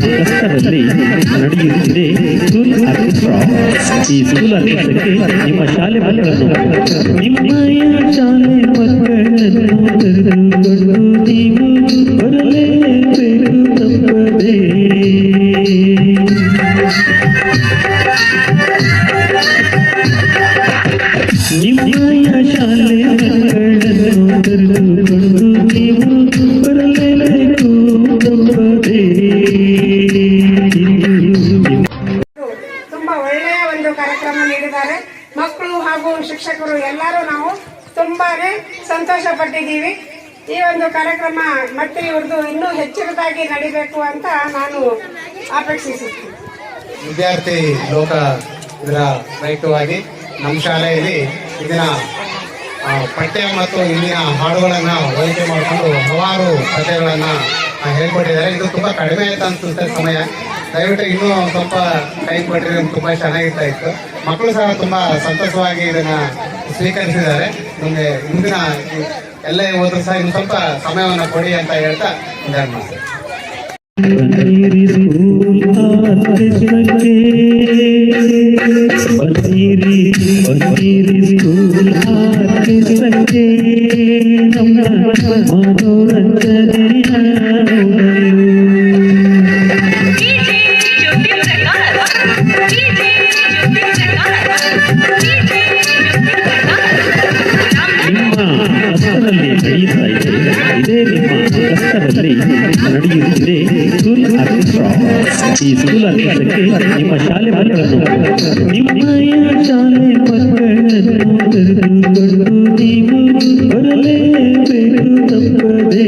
ನಿಮ್ಮ ಕಷ್ಟದಲ್ಲಿ ನಡೆಯುತ್ತಿದೆ ಸ್ಕೂಲ್ ಆರ್ಕೆಸ್ಟ್ರಾ ಈ ಸ್ಕೂಲ್ ಆರ್ಕೆಸ್ಟ್ರಾಕ್ಕೆ ನಿಮ್ಮ ಶಾಲೆ ಮಕ್ಕಳನ್ನು ನಿಮ್ಮಯ ಶಾಲೆ ಮಕ್ಕಳನ್ನು ಕರೆದುಕೊಂಡು ನೀವು ಬರಲೇಬೇಕು ತಪ್ಪದೇ ನಿಮ್ಮಯ ಶಾಲೆ ಮಕ್ಕಳನ್ನು ಕರೆದುಕೊಂಡು ಶಿಕ್ಷಕರು ಎಲ್ಲರೂ ನಾವು ತುಂಬಾನೇ ಸಂತೋಷ ಪಟ್ಟಿದ್ದೀವಿ ಈ ಒಂದು ಕಾರ್ಯಕ್ರಮ ಮತ್ತೆ ಇವ್ರದ್ದು ಇನ್ನೂ ಹೆಚ್ಚಿನದಾಗಿ ನಡಿಬೇಕು ಅಂತ ನಾನು ಅಪೇಕ್ಷಿಸುತ್ತೇನೆ. ವಿದ್ಯಾರ್ಥಿ ಲೋಕ ಇದರ ಪ್ರಯುಕ್ತವಾಗಿ ನಮ್ಮ ಶಾಲೆಯಲ್ಲಿ ಇದನ್ನ ಪಠ್ಯ ಮತ್ತು ಇಂದಿನ ಹಾಡುಗಳನ್ನ ಹೋಲಿಕೆ ಮಾಡಿಕೊಂಡು ಹಲವಾರು ಪಠ್ಯಗಳನ್ನ ಹೇಳ್ಕೊಟ್ಟಿದ್ದಾರೆ. ಇದು ತುಂಬಾ ಕಡಿಮೆ ಆಯ್ತು ಅನ್ಸುತ್ತೆ ಸಮಯ. ದಯವಿಟ್ಟು ಇನ್ನೂ ಸ್ವಲ್ಪ ಟೈಮ್ ಕೊಟ್ಟಿದ್ರೆ ತುಂಬಾ ಚೆನ್ನಾಗಿರ್ತಾ ಇತ್ತು. ಮಕ್ಕಳು ಸಹ ತುಂಬಾ ಸಂತೋಷವಾಗಿ ಇದನ್ನ ಸ್ವೀಕರಿಸಿದ್ದಾರೆ. ನಿಮಗೆ ಮುಂದಿನ ಎಲ್ಲ ಹೋದ್ರು ಸಹ ಇನ್ನು ಸ್ವಲ್ಪ ಸಮಯವನ್ನು ಕೊಡಿ ಅಂತ ಹೇಳ್ತಾ ಇದನ್ನ ನಡೆಯುತ್ತಿದೆ ಸ್ಕೂಲ್ ಆರ್ಕೆಸ್ಟ್ರಾ ಈ ಸ್ಕೂಲ್ ಆರ್ಕೆಸ್ಟ್ರಾಕ್ಕೆ ನಿಮ್ಮ ಶಾಲೆ ಮಕ್ಕಳನ್ನು ನಿಮ್ಮಯ ಶಾಲೆ ಮಕ್ಕಳನ್ನು ಕರೆದುಕೊಂಡು ನೀವು ಬರಲೇಬೇಕು ತಪ್ಪದೇ